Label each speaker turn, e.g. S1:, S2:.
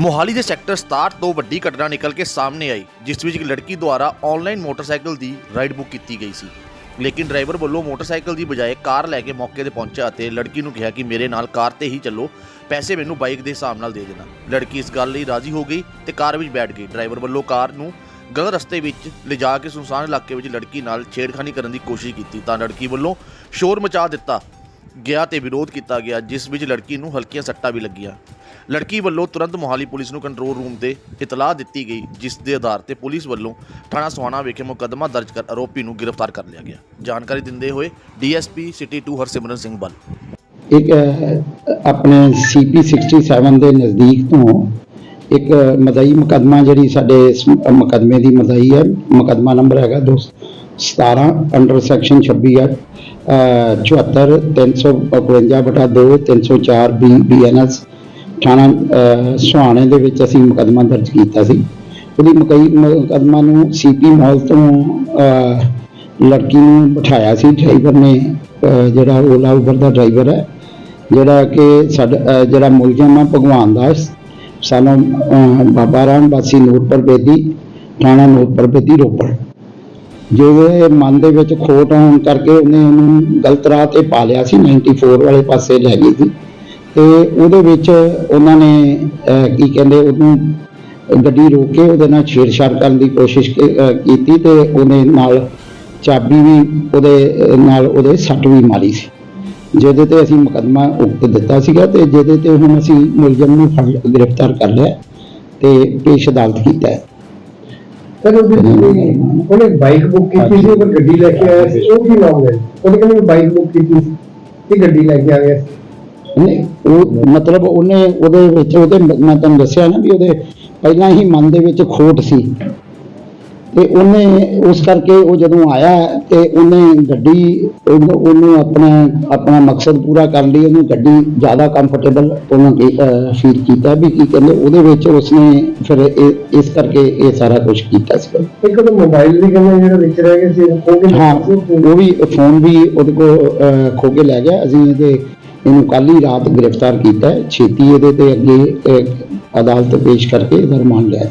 S1: ਮੋਹਾਲੀ ਦੇ ਸੈਕਟਰ 67 ਤੋਂ ਵੱਡੀ ਘਟਨਾ ਨਿਕਲ ਕੇ ਸਾਹਮਣੇ ਆਈ, ਜਿਸ ਵਿੱਚ ਇੱਕ ਲੜਕੀ ਦੁਆਰਾ ਆਨਲਾਈਨ ਮੋਟਰਸਾਈਕਲ ਦੀ ਰਾਈਡ ਬੁੱਕ ਕੀਤੀ ਗਈ ਸੀ। ਲੇਕਿਨ ਡਰਾਈਵਰ ਵੱਲੋਂ ਮੋਟਰਸਾਈਕਲ ਦੀ ਬਜਾਏ ਕਾਰ ਲੈ ਕੇ ਮੌਕੇ ਤੇ ਪਹੁੰਚਿਆ ਅਤੇ ਲੜਕੀ ਨੂੰ ਕਿਹਾ ਕਿ ਮੇਰੇ ਨਾਲ ਕਾਰ ਤੇ ਹੀ ਚੱਲੋ, ਪੈਸੇ ਮੈਨੂੰ ਬਾਈਕ ਦੇ ਹਿਸਾਬ ਨਾਲ ਦੇ ਦੇਣਾ। ਲੜਕੀ ਇਸ ਗੱਲ ਲਈ ਰਾਜ਼ੀ ਹੋ ਗਈ ਤੇ ਕਾਰ ਵਿੱਚ ਬੈਠ ਗਈ। ਡਰਾਈਵਰ ਵੱਲੋਂ ਕਾਰ ਨੂੰ ਗਲਤ ਰਸਤੇ ਵਿੱਚ ਲਿਜਾ ਕੇ ਸੁਨਸਾਨ ਇਲਾਕੇ ਵਿੱਚ ਲੜਕੀ ਨਾਲ ਛੇੜਖਾਨੀ ਕਰਨ ਦੀ ਕੋਸ਼ਿਸ਼ ਕੀਤੀ। ਤਾਂ ਲੜਕੀ ਵੱਲੋਂ ਸ਼ੋਰ ਮਚਾ ਦਿੱਤਾ ਗਿਆ ਤੇ ਵਿਰੋਧ ਕੀਤਾ ਗਿਆ, ਜਿਸ ਵਿੱਚ ਲੜਕੀ ਨੂੰ ਹਲਕੀਆਂ ਸੱਟਾਂ ਵੀ ਲੱਗੀਆਂ। ਲੜਕੀ ਵੱਲੋਂ ਤੁਰੰਤ ਮੋਹਾਲੀ ਪੁਲਿਸ ਨੂੰ ਕੰਟਰੋਲ ਰੂਮ ਤੇ ਇਤਲਾਹ ਦਿੱਤੀ ਗਈ, ਜਿਸ ਦੇ ਆਧਾਰ ਤੇ ਪੁਲਿਸ ਵੱਲੋਂ ਥਾਣਾ ਸਵਾਣਾ ਵਿਖੇ ਮੁਕੱਦਮਾ ਦਰਜ ਕਰ ਆਰੋਪੀ ਨੂੰ ਗ੍ਰਿਫਤਾਰ ਕਰ ਲਿਆ ਗਿਆ। ਜਾਣਕਾਰੀ ਦਿੰਦੇ ਹੋਏ ਡੀਐਸਪੀ ਸਿਟੀ 2 ਹਰਸਿਮਰਨ ਸਿੰਘ ਬਲ
S2: ਇੱਕ ਆਪਣੇ ਸੀਪੀ 67 ਦੇ ਨਜ਼ਦੀਕ ਤੋਂ ਇੱਕ ਮਦਈ ਮੁਕੱਦਮਾ ਜਿਹੜੀ ਸਾਡੇ ਇਸ ਦੀ ਮਦਈ ਹੈ, ਮੁਕੱਦਮਾ ਨੰਬਰ ਹੈਗਾ 217 ਅੰਡਰ ਸੈਕਸ਼ਨ 26 ਹੈ ਅਹ, 74 352 ਬਟਾ 2 304 ਬੀ ਬੀਐਨਐਸ ਥਾਣਾ ਸੁਹਾਣੇ ਦੇ ਵਿੱਚ ਅਸੀਂ ਮੁਕੱਦਮਾ ਦਰਜ ਕੀਤਾ ਸੀ। ਉਹਦੀ ਮੁਕਈ ਮੁਕੱਦਮਾ ਨੂੰ ਸੀਪੀ ਮਾਲ ਤੋਂ ਲੜਕੀ ਨੂੰ ਬਿਠਾਇਆ ਸੀ। ਡਰਾਈਵਰ ਨੇ ਜਿਹੜਾ ਓਲਾ ਉਬਰ ਦਾ ਡਰਾਈਵਰ ਹੈ ਜਿਹੜਾ ਕਿ ਸਾਡਾ ਜਿਹੜਾ ਮੁਲਜ਼ਮ ਆ ਭਗਵਾਨ ਦਾਸ ਸਾਨੂੰ ਬਾਬਾ ਰਾਮ ਵਾਸੀ ਨੂਰਪੁਰ ਬੇਦੀ ਥਾਣਾ ਨੂਰਪੁਰ ਬੇਦੀ ਰੋਪੜ। ਜਿਹਦੇ ਮਨ ਦੇ ਵਿੱਚ ਖੋਟ ਆਉਣ ਕਰਕੇ ਉਹਨੇ ਉਹਨੂੰ ਗਲਤ ਰਾਹ ਤੇ ਪਾ ਲਿਆ ਸੀ 94 ਵਾਲੇ ਪਾਸੇ ਲੈ ਗਈ ਸੀ। ਤੇ ਉਹਦੇ ਵਿੱਚ ਉਹਨਾਂ ਨੇ ਕੀ ਕਹਿੰਦੇ, ਉਹਨੂੰ ਗੱਡੀ ਰੋਕ ਕੇ ਉਹਦੇ ਨਾਲ ਛੇੜਛਾੜ ਕਰਨ ਦੀ ਕੋਸ਼ਿਸ਼ ਕੀਤੀ ਤੇ ਉਹਨੇ ਨਾਲ ਚਾਬੀ ਵੀ ਉਹਦੇ ਨਾਲ ਉਹਦੇ ਸੱਟ ਵੀ ਮਾਰੀ ਸੀ। ਜਿਹਦੇ ਤੇ ਅਸੀਂ ਮੁਕੱਦਮਾ ਉਕਤ ਦਿੱਤਾ ਸੀਗਾ ਤੇ ਜਿਹਦੇ ਤੇ ਹੁਣ ਅਸੀਂ ਮੁਲਜ਼ਮ ਨੂੰ ਫੜ, ਗ੍ਰਿਫਤਾਰ ਕਰ ਲਿਆ ਤੇ ਪੇਸ਼ ਅਦਾਲਤ ਕੀਤਾ ਹੈ।
S3: ਸਰ ਉਹਦੇ ਉਹਨੇ ਉਹਨੇ ਬਾਈਕ ਬੁੱਕ ਕੀਤੀ ਸੀ ਉਹ ਗੱਡੀ ਲੈ ਕੇ ਆਇਆ ਸੀ ਉਹ ਕੀ ਨਾਮ ਹੈ। ਉਹਨੇ ਕਹਿੰਦੇ ਬਾਈਕ ਬੁੱਕ ਕੀਤੀ ਸੀ ਤੇ ਗੱਡੀ ਲੈ ਕੇ ਆ ਗਿਆ ਸੀ।
S2: ਉਹ ਮਤਲਬ ਉਹਨੇ ਉਹਦੇ ਵਿੱਚ ਉਹਦੇ ਮੈਂ ਤੁਹਾਨੂੰ ਦੱਸਿਆ ਨਾ ਵੀ ਉਹਦੇ ਪਹਿਲਾਂ ਹੀ ਮਨ ਦੇ ਵਿੱਚ ਖੋਟ ਸੀ। ਤੇ ਉਹਨੇ ਉਸ ਕਰਕੇ ਉਹ ਜਦੋਂ ਆਇਆ ਤੇ ਉਹਨੇ ਗੱਡੀ ਉਹਨੂੰ ਆਪਣਾ ਆਪਣਾ ਮਕਸਦ ਪੂਰਾ ਕਰਨ ਲਈ ਉਹਨੂੰ ਗੱਡੀ ਜ਼ਿਆਦਾ ਕੰਫਰਟੇਬਲ ਉਹਨਾਂ ਫੀਲ ਕੀਤਾ ਵੀ ਕੀ ਕਹਿੰਦੇ ਉਹਦੇ ਵਿੱਚ ਉਸਨੇ ਫਿਰ ਇਸ ਕਰਕੇ ਇਹ ਸਾਰਾ ਕੁਝ ਕੀਤਾ ਸੀ।
S3: ਇੱਕ ਉਹ ਮੋਬਾਈਲ ਵੀ ਕਹਿੰਦੇ ਜਿਹੜਾ ਵਿੱਚ ਰਹਿ ਗਿਆ ਸੀ ਉਹ ਕਿ
S2: ਹਾਂ ਉਹ ਵੀ ਫੋਨ ਵੀ ਉਹਦੇ ਕੋਲ ਖੋ ਕੇ ਲੈ ਗਿਆ। ਅਸੀਂ ਇਹਦੇ ਇਹਨੂੰ ਕੱਲ ਹੀ ਰਾਤ ਗ੍ਰਿਫਤਾਰ ਕੀਤਾ। ਛੇਤੀ ਇਹਦੇ ਤੇ ਅੱਗੇ ਅਦਾਲਤ ਪੇਸ਼ ਕਰਕੇ ਇਹਦਾ ਰਿਮਾਂਡ ਲਿਆ।